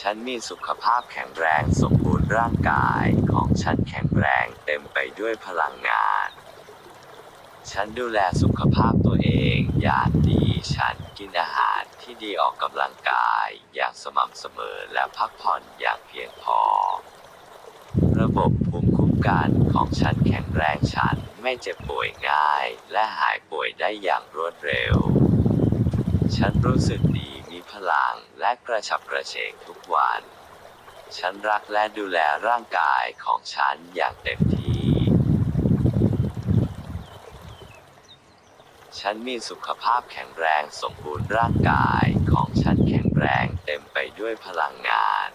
ฉันมีสุขภาพแข็งแรงสมบูรณ์ร่างกายของฉันแข็งแรงเต็มไปด้วยพลังงาน ฉันดูแลสุขภาพตัวเองอย่างดี ฉันกินอาหารที่ดีออกกำลังกายอย่างสม่ำเสมอและพักผ่อนอย่างเพียงพอ ระบบภูมิคุ้มกันของฉันแข็งแรงฉันไม่เจ็บป่วยง่าย และหายป่วยได้อย่างรวดเร็ว ฉันรู้สึกดี ลังและกระฉับกระเฉงทุกวัน ฉันรักและดูแลร่างกายของฉันอย่างเต็มที่ ฉันมีสุขภาพแข็งแรงสมบูรณ์ร่างกายของฉันแข็งแรงเต็มไปด้วยพลังงาน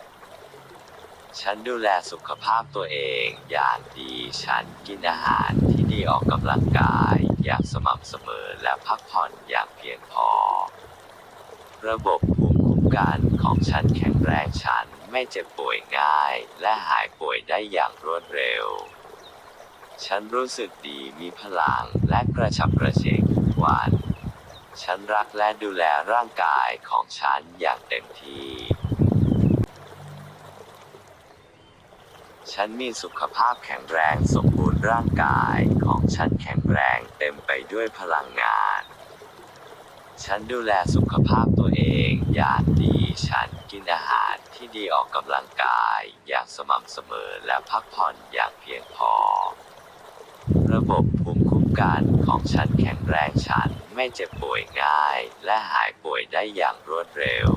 ฉันดูแลสุขภาพตัวเองอย่างดี ฉันกินอาหารที่ดีออกกำลังกายอย่างสม่ำเสมอและพักผ่อนอย่างเพียงพอระบบ กันของฉันแข็งแรงฉันไม่เจ็บป่วยง่าย และหายป่วยได้อย่างรวดเร็ว ฉันรู้สึกดีมีพลังและกระฉับกระเฉงทุกวัน ฉันรักและดูแลร่างกายของฉันอย่างเต็มที่ ฉันมีสุขภาพแข็งแรงสมบูรณ์ร่างกายของฉันแข็งแรงเต็มไปด้วยพลังงาน ฉันดูแลสุขภาพตัวเอง อย่างดี ฉันกินอาหารที่ดีออกกำลังกาย อย่างสม่ำเสมอและพักผ่อนอย่างเพียงพอ ระบบภูมิคุ้มกันของฉันแข็งแรงฉันไม่เจ็บป่วยง่าย และหายป่วยได้อย่างรวดเร็ว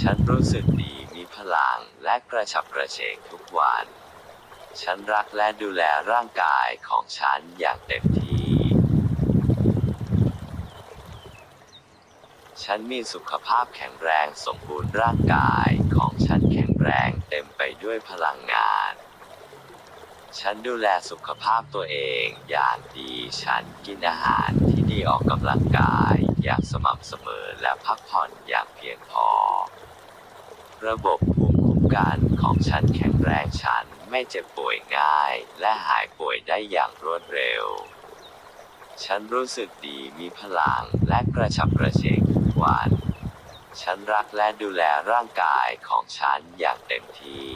ฉันรู้สึกดีมีพลังและกระฉับกระเฉงทุกวัน ฉันรักและดูแลร่างกายของฉันอย่างเต็มที่ ฉันมีสุขภาพแข็งแรงสมบูรณ์ร่างกายของฉันแข็งแรงเต็มไปด้วยพลังงาน ฉันดูแลสุขภาพตัวเองอย่างดี ฉันกินอาหารที่ดีออกกำลังกายอย่างสม่ำเสมอและพักผ่อนอย่างเพียงพอ ระบบภูมิคุ้มกันของฉันแข็งแรงฉันไม่เจ็บป่วยง่าย และหายป่วยได้อย่างรวดเร็ว ฉันรู้สึกดีมีพลังและกระฉับกระเฉงทุกวัน ฉันรักและดูแลร่างกายของฉันอย่างเต็มที่